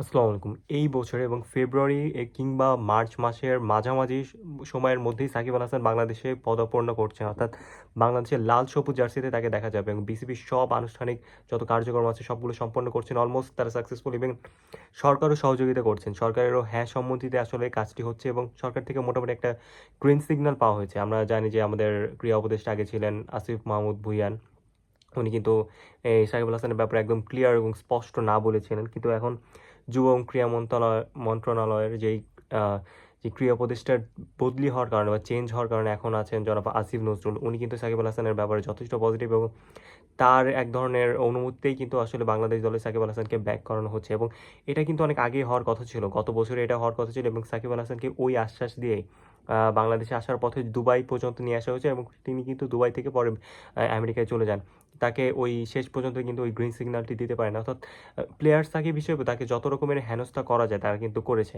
আসসালামু আলাইকুম। এই বছরে এবং ফেব্রুয়ারি কিংবা মার্চ মাসের মাঝামাঝি সময়ের মধ্যেই সাকিব আল হাসান বাংলাদেশে পদার্পণ করছে। অর্থাৎ বাংলাদেশের লাল সবুজ জার্সিতে তাকে দেখা যাবে এবং বিসিবির সব আনুষ্ঠানিক যত কার্যক্রম আছে সবগুলো সম্পন্ন করছেন। অলমোস্ট তারা সাকসেসফুল এবং সরকারও সহযোগিতা করছেন। সরকারেরও হ্যাঁ সম্মতিতে আসলে কাজটি হচ্ছে এবং সরকার থেকে মোটামুটি একটা গ্রিন সিগন্যাল পাওয়া হয়েছে। আমরা জানি যে আমাদের ক্রীড়া উপদেষ্টা আগে ছিলেন আসিফ মাহমুদ ভুইয়ান। উনি কিন্তু সাকিব আল হাসানের ব্যাপারে একদম ক্লিয়ার এবং স্পষ্ট না বলেছিলেন। কিন্তু এখন যুব এবং ক্রীড়া মন্ত্রণালয়, মন্ত্রণালয়ের যেই যে ক্রীড়া প্রতিষ্ঠার বদলি হওয়ার কারণে বা চেঞ্জ হওয়ার কারণে এখন আছেন জনাব আসিফ নজরুল। উনি কিন্তু সাকিব আল হাসানের ব্যাপারে যথেষ্ট পজিটিভ এবং তার এক ধরনের অনুমতিতেই কিন্তু আসলে বাংলাদেশ দলে সাকিব আল হাসানকে ব্যাক করানো হচ্ছে এবং এটা কিন্তু অনেক আগে হওয়ার কথা ছিল। গত বছরে এটা হওয়ার কথা ছিল এবং সাকিব আল হাসানকে ওই আশ্বাস দিয়ে বাংলাদেশে আসার পথে দুবাই পর্যন্ত নিয়ে আসা হয়েছে এবং তিনি কিন্তু দুবাই থেকে পরে আমেরিকায় চলে যান। তাকে ওই শেষ পর্যন্ত কিন্তু ওই গ্রিন সিগন্যালটি দিতে পারে না অর্থাৎ প্লেয়ার্স সাকিব হিসেবে তাকে যত রকমের হেনস্থা করা যায় তারা কিন্তু করেছে।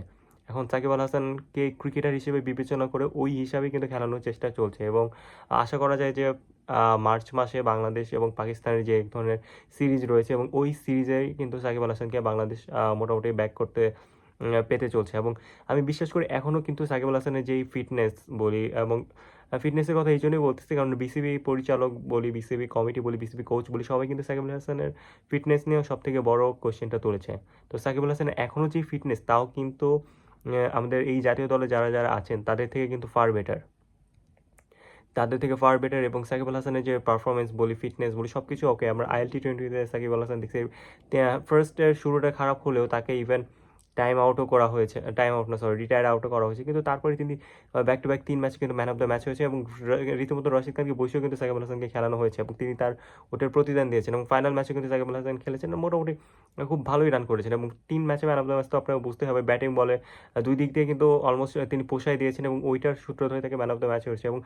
এখন সাকিব আল হাসানকে ক্রিকেটার হিসেবে বিবেচনা করে ওই হিসাবে কিন্তু খেলানোর চেষ্টা চলছে এবং আশা করা যায় যে মার্চ মাসে বাংলাদেশ এবং পাকিস্তানের যে এক ধরনের সিরিজ রয়েছে এবং ওই সিরিজেই কিন্তু সাকিব আল হাসানকে বাংলাদেশ মোটামুটি ব্যাক করতে পেতে চলছে। এবং আমি বিশ্বাস করি এখনও কিন্তু সাকিব আল হাসানের যেই ফিটনেস বলি এবং ফিটনেসের কথা এই জন্যই বলতেছি, কারণ বিসিবি পরিচালক বলি বিসিবি কমিটি বলি বিসিবি কোচ বলি, সবাই কিন্তু সাকিব আল হাসানের ফিটনেস নিয়েও সব থেকে বড় কোশ্চেনটা তুলেছে। তো সাকিব আল হাসানের এখনও যে ফিটনেস তাও কিন্তু আমাদের এই জাতীয় দলে যারা যারা আছেন, তাদের থেকে কিন্তু ফার বেটার তাদের থেকে ফার বেটার এবং সাকিব আল হাসানের যে পারফরমেন্স বলি ফিটনেস বলি সব কিছু ওকে আমরা আইএল টি টোয়েন্টিতে সাকিব আল হাসান দেখছি ফার্স্টের শুরুটা খারাপ হলেও তাকে ইভেন টাইম আউটও করা হয়েছে টাইম আউট না সরি রিটায়ার আউটও করা হয়েছে। কিন্তু তারপরে তিনি ব্যাক টু ব্যাক তিন ম্যাচে কিন্তু ম্যান অফ দ্য ম্যাচ হয়েছে এবং রীতিমতো রশিদ খানকে বসেও কিন্তু সাকিব আল হাসানকে খেলানো হয়েছে এবং তিনি তার ওটার প্রতিদান দিয়েছেন এবং ফাইনাল ম্যাচে কিন্তু সাকিব আল হাসান খেলেছেন। মোটামুটি খুব ভালোই রান করেছেন এবং তিন ম্যাচে ম্যান অফ দ্য ম্যাচ তো আপনাকে বুঝতে হবে ব্যাটিং বলে দুই দিক দিয়ে কিন্তু অলমোস্ট তিনি পোষায় দিয়েছেন এবং ওইটার সূত্র ধরে তাকে ম্যান অফ দ্য ম্যাচ হয়েছে এবং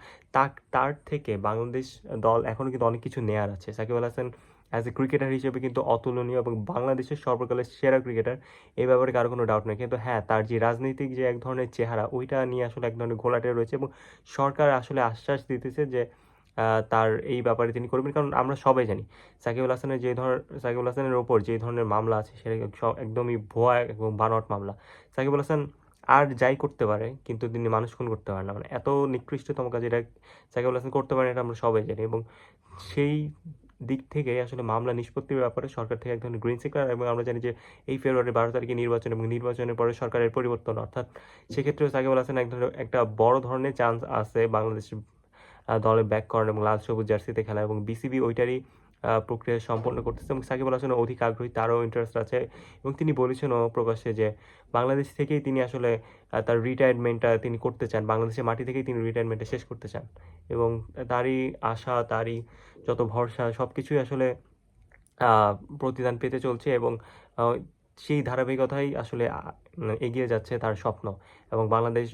তার থেকে বাংলাদেশ দল এখনও কিন্তু অনেক কিছু নেয়ার আছে। Shakib Al Hasan as a cricketer হিসেবে কিন্তু অতুলনীয় এবং বাংলাদেশের সর্বকালের সেরা ক্রিকেটার এই ব্যাপারে কারও কোনো ডাউট নেই। কিন্তু হ্যাঁ তার যে রাজনৈতিক যে এক ধরনের চেহারা, ওইটা নিয়ে আসলে এক ধরনের ঘোলাটে রয়েছে এবং সরকার আসলে আশ্বাস দিতেছে যে তার এই ব্যাপারে তিনি করবেন। কারণ আমরা সবাই জানি, সাকিবুল হাসানের যে ধর, সাকিবুল হাসানের ওপর যে ধরনের মামলা আছে, সেটা একদমই ভুয়া এবং বানোয়াট মামলা। সাকিবুল হাসান আর যাই করতে পারে, কিন্তু তিনি মানুষ খুন করতে পারেন না। মানে এত নিকৃষ্টতম কাজ এটা সাকিবুল হাসান করতে পারেন, এটা আমরা সবাই জানি এবং সেই দিক থেকে আসলে মামলা নিষ্পত্তির ব্যাপারে সরকার থেকে এক ধরনের গ্রিন সিগন্যাল এবং আমরা জানি যে এই ফেব্রুয়ারি বারো তারিখে নির্বাচন এবং নির্বাচনের পরে সরকারের পরিবর্তন, অর্থাৎ সেক্ষেত্রে সাকিব আল হাসান এক ধরনের একটা বড় ধরনের চান্স আছে বাংলাদেশ দলে ব্যাক করেন এবং লাল সবুজ জার্সিতে খেলা এবং বিসিবি ওইটারই প্রক্রিয়া সম্পন্ন করতেছে এবং সাকিব আল হাসানের অধিক আগ্রহী, তারও ইন্টারেস্ট আছে। এবং তিনি বলেছেনও প্রকাশ্যে যে বাংলাদেশ থেকেই তিনি আসলে তার রিটায়ারমেন্টটা তিনি করতে চান। বাংলাদেশের মাটি থেকেই তিনি রিটায়ারমেন্টটা শেষ করতে চান। এবং তারই আশা, তারই যত ভরসা সব কিছুই আসলে প্রতিদান পেতে চলছে এবং সেই ধারাবাহিকতাই আসলে এগিয়ে যাচ্ছে তার স্বপ্ন। এবং বাংলাদেশ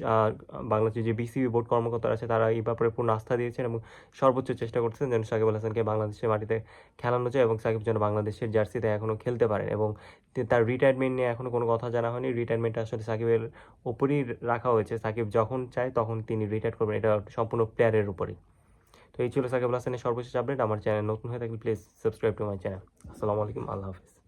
বাংলাদেশের যে বিসিবি বোর্ড কর্মকর্তারা আছে, তারা এই ব্যাপারে পূর্ণ আস্থা দিয়েছেন এবং সর্বোচ্চ চেষ্টা করছেন যেন সাকিব আল হাসানকে বাংলাদেশের মাটিতে খেলানো যায় এবং সাকিব যেন বাংলাদেশের জার্সিতে এখনও খেলতে পারেন। এবং তার রিটায়ারমেন্ট নিয়ে এখনও কোনো কথা জানা হয়নি। রিটায়ারমেন্টটা আসলে সাকিবের ওপরই রাখা হয়েছে। সাকিব যখন চায় তখন তিনি রিটায়ার করবেন। এটা সম্পূর্ণ প্লেয়ারের উপরেই। তো এই ছিল সাকিব আল হাসানের সর্বশেষ আপডেট আমার চ্যানেল নতুন হয়ে থাকলে please subscribe to my channel আসসালামু আলাইকুম। আল্লাহ হাফিজ।